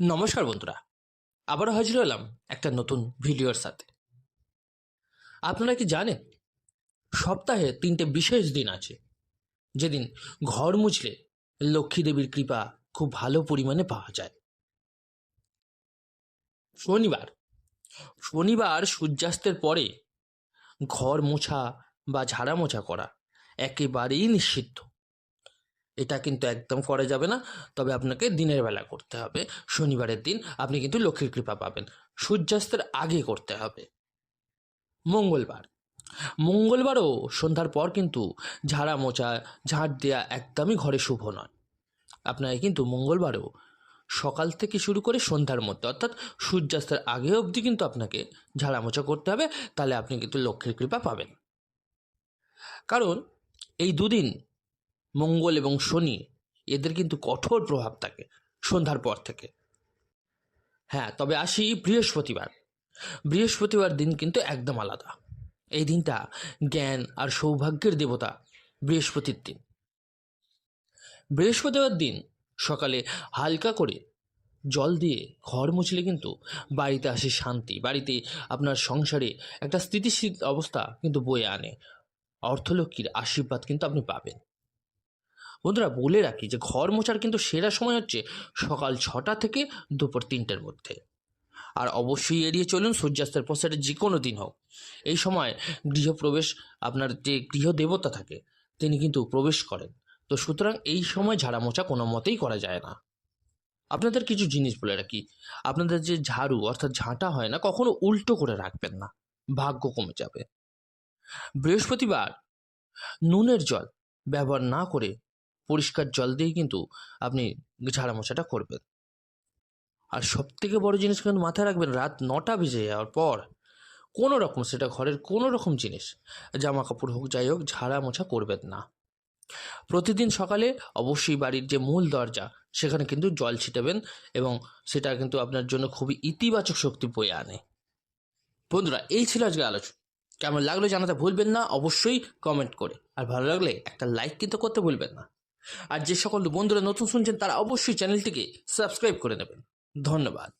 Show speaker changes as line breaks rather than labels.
নমস্কার বন্ধুরা, আবারও হাজির হলাম একটা নতুন ভিডিওর সাথে। আপনারা কি জানেন, সপ্তাহে তিনটে বিশেষ দিন আছে। যেদিন ঘর মুছলে লক্ষ্মী দেবীর কৃপা খুব ভালো পরিমাণে পাওয়া যায়। শনিবার শনিবার সূর্যাস্তের পরে ঘর মোছা বা ঝাড়া মোছা করা একেবারেই নিষিদ্ধ। এটা কিন্তু একদম করা যাবে না। তবে আপনাকে দিনের বেলা করতে হবে। শনিবারের দিন আপনি কিন্তু লক্ষ্মীর কৃপা পাবেন। সূর্যাস্তের আগে করতে হবে। মঙ্গলবার। মঙ্গলবারও সন্ধ্যার পর কিন্তু ঝাড়া মোচা ঝাঁট দেওয়া একদমই ঘরে শুভ নয়। আপনাকে কিন্তু মঙ্গলবারও সকাল থেকে শুরু করে সন্ধ্যার মধ্যে, অর্থাৎ সূর্যাস্তের আগে অবধি কিন্তু আপনাকে ঝাড়া মোচা করতে হবে। তাহলে আপনি কিন্তু লক্ষ্মীর কৃপা পাবেন। কারণ এই দুদিন মঙ্গল এবং শনি, এদের কিন্তু কঠোর প্রভাব থাকে সন্ধ্যার পর থেকে। হ্যাঁ তবে আসি বৃহস্পতিবার। বৃহস্পতিবার দিন কিন্তু একদম আলাদা। এই দিনটা জ্ঞান আর সৌভাগ্যের দেবতা বৃহস্পতির দিন। বৃহস্পতিবার দিন সকালে হালকা করে জল দিয়ে ঘর মুছলে কিন্তু বাড়িতে আসে শান্তি। বাড়িতে আপনার সংসারে একটা স্থিতিশীল অবস্থা কিন্তু বয়ে আনে। অর্থলক্ষ্মীর আশীর্বাদ কিন্তু আপনি পাবেন। বন্ধুরা বলে রাখি যে ঘর মোছার কিন্তু সেরা সময় হচ্ছে সকাল ছটা থেকে দুপুর তিনটের মধ্যে। আর অবশ্যই এড়িয়ে চলুন সূর্যাস্তের পর সেটা যে কোনো দিন হোক। এই সময় গৃহপ্রবেশ আপনার যে গৃহ দেবতা থাকে, তিনি কিন্তু প্রবেশ করেন। তো সুতরাং এই সময় ঝাড়া মোছা কোনো মতেই করা যায় না। আপনাদের কিছু জিনিস বলে রাখি। আপনাদের যে ঝাড়ু অর্থাৎ ঝাঁটা হয় না, কখনো উল্টো করে রাখবেন না। ভাগ্য কমে যাবে। বৃহস্পতিবার, নুনের জল ব্যবহার না করে পরিষ্কার জল দিয়ে কিন্তু আপনি ঝাড়া মোছাটা করবেন। আর সব থেকে বড় জিনিস কিন্তু মাথায় রাখবেন, রাত নটা বেজে যাওয়ার পর কোনো রকম সেটা ঘরের কোনো রকম জিনিস জামা কাপড় হোক, যাই হোক, ঝাড়া মোছা করবেন না। প্রতিদিন সকালে অবশ্যই বাড়ির যে মূল দরজা, সেখানে কিন্তু জল ছিটাবেন এবং সেটা কিন্তু আপনার জন্য খুবই ইতিবাচক শক্তি বয়ে আনে। বন্ধুরা, এই ছিল আজকে আলোচনা। কেমন লাগল জানাতে ভুলবেন না, অবশ্যই কমেন্ট করে। আর ভালো লাগলে একটা লাইক কিন্তু করতে ভুলবেন না। আর যে সকল বন্ধুরা নতুন শুনছেন তারা অবশ্যই চ্যানেলটিকে সাবস্ক্রাইব করে নেবেন। ধন্যবাদ।